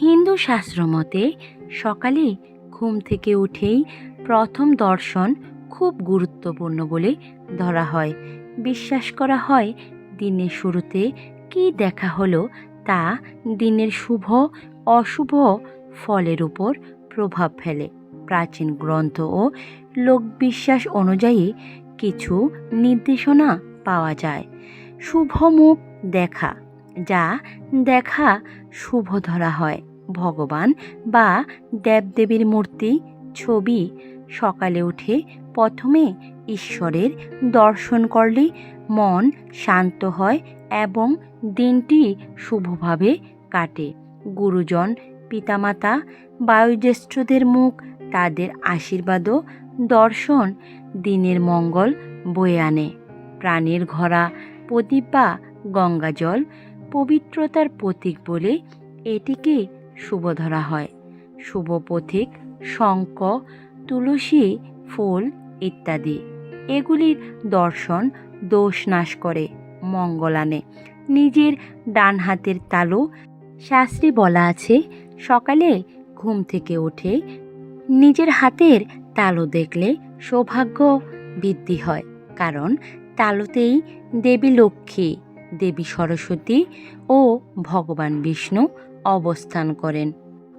হিন্দু শাস্ত্র মতে, সকালে ঘুম থেকে উঠেই প্রথম দর্শন খুব গুরুত্বপূর্ণ বলে ধরা হয়। বিশ্বাস করা হয়, দিনের শুরুতে কী দেখা হলো তা দিনের শুভ, অশুভ ফলের উপর প্রভাব ফেলে। প্রাচীন গ্রন্থ ও লোকবিশ্বাস অনুযায়ী কিছু নির্দেশনা পাওয়া যায়। শুভ মুখ দেখা যা দেখা শুভ ধরা হয়। ভগবান বা দেবদেবীর মূর্তি, ছবি, সকালে উঠে প্রথমে ঈশ্বরের দর্শন করলে মন শান্ত হয় এবং দিনটি শুভভাবে কাটে। গুরুজন, পিতামাতা, বায়ুজ্যেষ্ঠদের মুখ, তাদের আশীর্বাদও দর্শন দিনের মঙ্গল বয়ে আনে। প্রাণের ঘরা প্রদীপ বা গঙ্গাজল পবিত্রতার প্রতীক বলে এটিকে শুভ ধরা হয়। শুভ পথিক শঙ্খ, তুলসী, ফুল ইত্যাদি। এগুলির দর্শন দোষ নাশ করে, মঙ্গল আনে। নিজের ডান হাতের তালু, শাস্ত্রে বলা আছে, সকালে ঘুম থেকে উঠে নিজের হাতের তালু দেখলে সৌভাগ্য বৃদ্ধি হয়। কারণ তালুতেই দেবী লক্ষ্মী। দেবী সরস্বতী ও ভগবান বিষ্ণু অবস্থান করেন।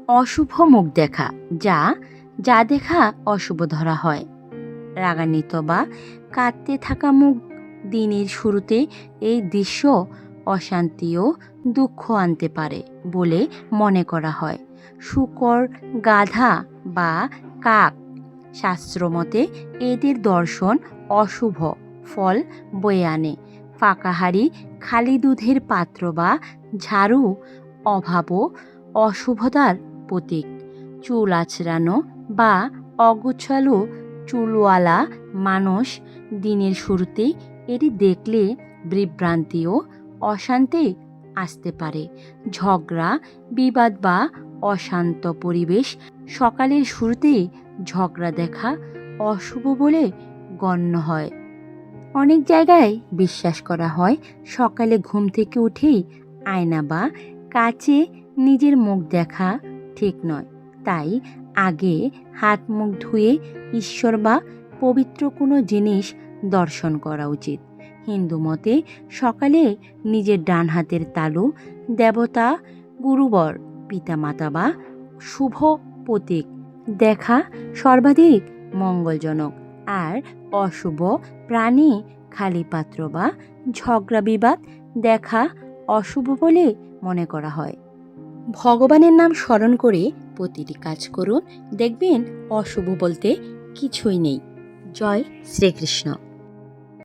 অশুভ মুখ দেখা, যা যা দেখা অশুভ ধরা হয়। রাগান্বিত বা কাঁদতে থাকা মুখ দিনের শুরুতে এই দৃশ্য অশান্তি ও দুঃখ আনতে পারে বলে মনে করা হয়। শুকর, গাধা বা কাক শাস্ত্রমতে এদের দর্শন অশুভ ফল বয়ে আনে। ফাঁকাহারি, খালি দুধের পাত্র বা ঝাড়ু অভাবও অশুভতার প্রতীক। চুল আছড়ানো বা অগোছালো চুলওয়ালা মানুষ দিনের শুরুতেই এটি দেখলে বিভ্রান্তি ও অশান্তি আসতে পারে। ঝগড়া, বিবাদ বা অশান্ত পরিবেশ সকালের শুরুতেই ঝগড়া দেখা অশুভ বলে গণ্য হয়। অনেক জায়গায় বিশ্বাস করা হয়, সকালে ঘুম থেকে উঠেই আয়না বা কাচে নিজের মুখ দেখা ঠিক নয়। তাই আগে হাত মুখ ধুয়ে ঈশ্বর বা পবিত্র কোনো জিনিস দর্শন করা উচিত। হিন্দু মতে সকালে নিজের ডান হাতের তালু, দেবতা, গুরুবর, পিতামাতা বা শুভ প্রতীক দেখা সর্বাধিক মঙ্গলজনক। আর অশুভ প্রাণী, খালি পাত্র বা ঝগড়া বিবাদ, দেখা অশুভ বলে মনে করা হয়। ভগবানের নাম স্মরণ করে প্রতিটি কাজ করুন। দেখবেন অশুভ বলতে কিছুই নেই। জয় শ্রীকৃষ্ণ।